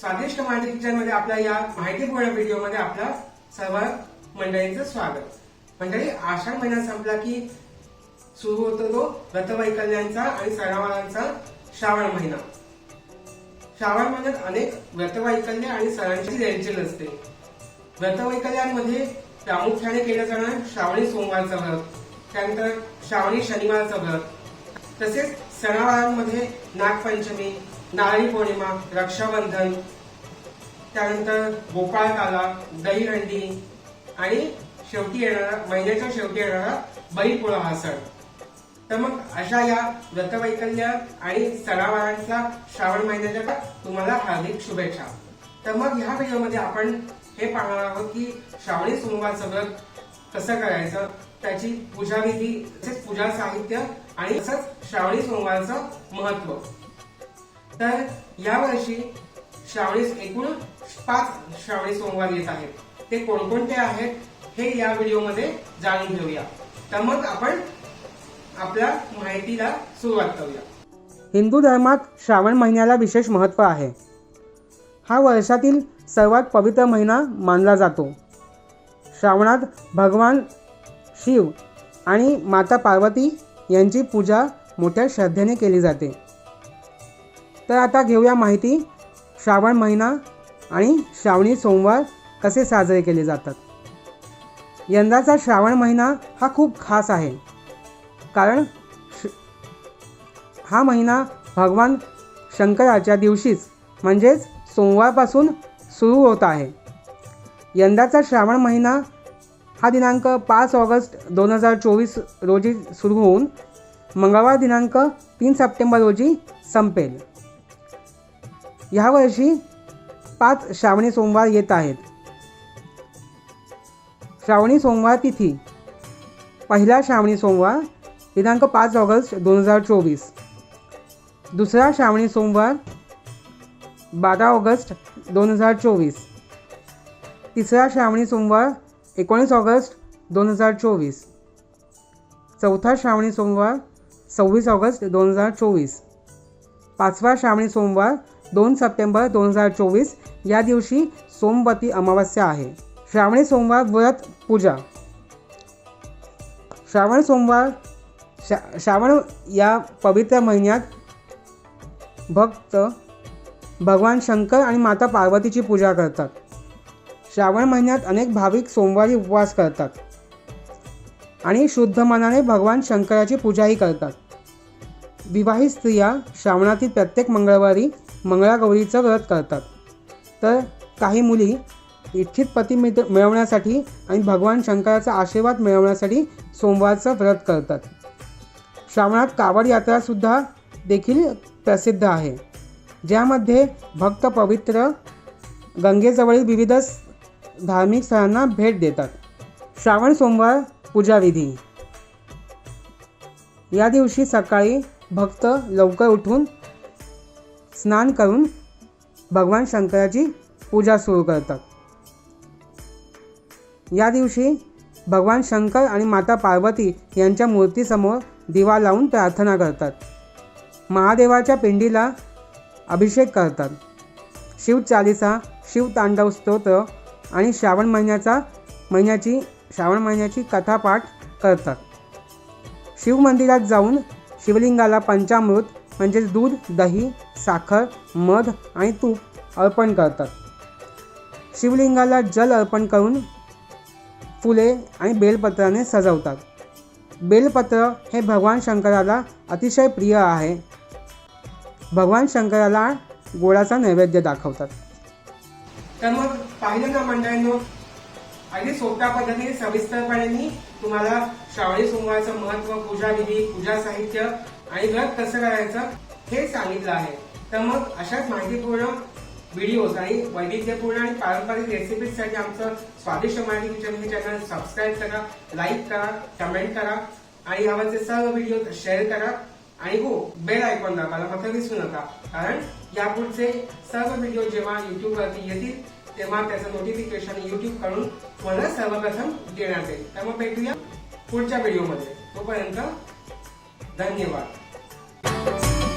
स्वादिष्ट माहिती किचनमध्ये आपल्या या माहितीपूर्ण व्हिडिओमध्ये आपल्या सर्व मंडळींचं स्वागत. मंडळी आषाढ महिना संपला की सुरू होतो तो व्रतवैकल्यांचा आणि सणावारांचा श्रावण महिना. श्रावण महिन्यात अनेक व्रतवैकल्य आणि सणांची रेंचेल असते. व्रतवैकल्यांमध्ये प्रामुख्याने केलं जाणार श्रावणी सोमवारचं व्रत त्यानंतर श्रावणी शनिवारचं व्रत. तसेच सणावारांमध्ये नागपंचमी नारळी पौर्णिमा रक्षाबंधन त्यानंतर गोपाळकाला दहीहंडी आणि शेवटी येणारा महिन्याच्या शेवटी येणारा बैलपोळा हा सण. तर मग अशा या व्रतवैकल्य आणि सणावारांच्या श्रावण महिन्याच्या तुम्हाला हार्दिक शुभेच्छा. तर मग ह्या व्हिडिओमध्ये आपण हे पाहणार आहोत की श्रावणी सोमवारचं व्रत कसं करायचं त्याची पूजाविधी तसेच पूजा साहित्य आणि तसंच श्रावणी सोमवारचं महत्त्व तर यावर्षी श्रावणीस एकूण पाच श्रावणी सोमवार येत आहेत. ते कोणकोणते आहेत हे या व्हिडिओमध्ये जाणून घेऊया. तर मग आपण आपल्या माहितीला सुरुवात करूया. हिंदू धर्मात श्रावण महिन्याला विशेष महत्त्व आहे. हा वर्षातील सर्वात पवित्र महिना मानला जातो. श्रावणात भगवान शिव आणि माता पार्वती यांची पूजा मोठ्या श्रद्धेने केली जाते. तर आता घेऊया माहिती. श्रावण महिना आणि श्रावणी सोमवार कसे साजरे केले जातात. यंदाचा श्रावण महिना हा खूप खास आहे. कारण श हा महिना भगवान शंकराच्या दिवशीच म्हणजेच सोमवारपासून सुरू होत आहे. यंदाचा श्रावण महिना हा दिनांक पाच ऑगस्ट दोन हजार चोवीस रोजी सुरू होऊन मंगळवार दिनांक तीन सप्टेंबर रोजी संपेल. ह्यावर्षी पाच श्रावणी सोमवार येत आहेत. श्रावणी सोमवार तिथी. पहिला श्रावणी सोमवार दिनांक पाच ऑगस्ट दोन हजार चोवीस. दुसरा श्रावणी सोमवार बारा ऑगस्ट दोन हजार चोवीस. तिसरा श्रावणी सोमवार एकोणीस ऑगस्ट दोन हजार चोवीस. चौथा श्रावणी सोमवार सव्वीस ऑगस्ट दोन हजार चोवीस. पाचवा श्रावणी सोमवार दोन सप्टेंबर दोन हजार चोवीस या दिवशी सोमवती अमावस्या आहे. श्रावणी सोमवार व्रत पूजा. श्रावण सोमवार शा श्रावण या पवित्र महिन्यात भक्त भगवान शंकर आणि माता पार्वतीची पूजा करतात. श्रावण महिन्यात अनेक भाविक सोमवारी उपवास करतात आणि शुद्ध मनाने भगवान शंकराची पूजाही करतात. विवाहित स्त्रिया श्रावणातील प्रत्येक मंगळवारी मंगळागौरीचं व्रत करतात. तर काही मुली इच्छित पती मिळ मिळवण्यासाठी आणि भगवान शंकराचा आशीर्वाद मिळवण्यासाठी सोमवारचं व्रत करतात. श्रावणात कावड यात्रासुद्धा देखील प्रसिद्ध आहे. ज्यामध्ये भक्त पवित्र गंगेजवळील विविध धार्मिक स्थळांना भेट देतात. श्रावण सोमवार पूजाविधी. या दिवशी सकाळी भक्त लवकर उठून स्नान करून भगवान शंकराची पूजा सुरू करतात. या दिवशी भगवान शंकर आणि माता पार्वती यांच्या मूर्तीसमोर दिवा लावून प्रार्थना करतात. महादेवाच्या पिंडीला अभिषेक करतात. शिव चालिसा शिव तांडव स्तोत्र आणि श्रावण महिन्याचा महिन्याची श्रावण महिन्याची कथापाठ करतात. शिव मंदिरात जाऊन शिवलिंगाला पंचामृत म्हणजेच दूध दही साखर मध आणि तूप अर्पण करतात. शिवलिंगाला जल अर्पण करून फुले आणि बेलपत्राने सजवतात. बेलपत्र हे भगवान शंकराला अतिशय प्रिय आहे. भगवान शंकराला गोडाचा नैवेद्य दाखवतात. तर मग पाहिलं ना मंडळींनो? अगदी सोप्या पद्धतीने सविस्तरपणे मी तुम्हाला श्रावणी सोमवारचं महत्त्व पूजा विधी पूजा साहित्य आणि व्रत कसं करायचं हे सांगितलं आहे. तर मग अशाच माहितीपूर्ण व्हिडिओज आणि वैविध्यपूर्ण आणि पारंपरिक रेसिपीजसाठी आमचं स्वादिष्ट माहिती किचन हे चॅनल सबस्क्राईब करा लाईक करा कमेंट करा आणि यावरचे सर्व व्हिडिओ शेअर करा आणि हो बेल आयकॉन दाबायला मात्र विसरू नका. कारण यापुढचे सर्व व्हिडिओ जेव्हा युट्यूबवरती येतील तेव्हा त्याचं नोटिफिकेशन युट्यूबकडून मला सर्वप्रथम देण्यात येईल. तर मग भेटूया पुढच्या व्हिडिओमध्ये तोपर्यंत धन्यवाद.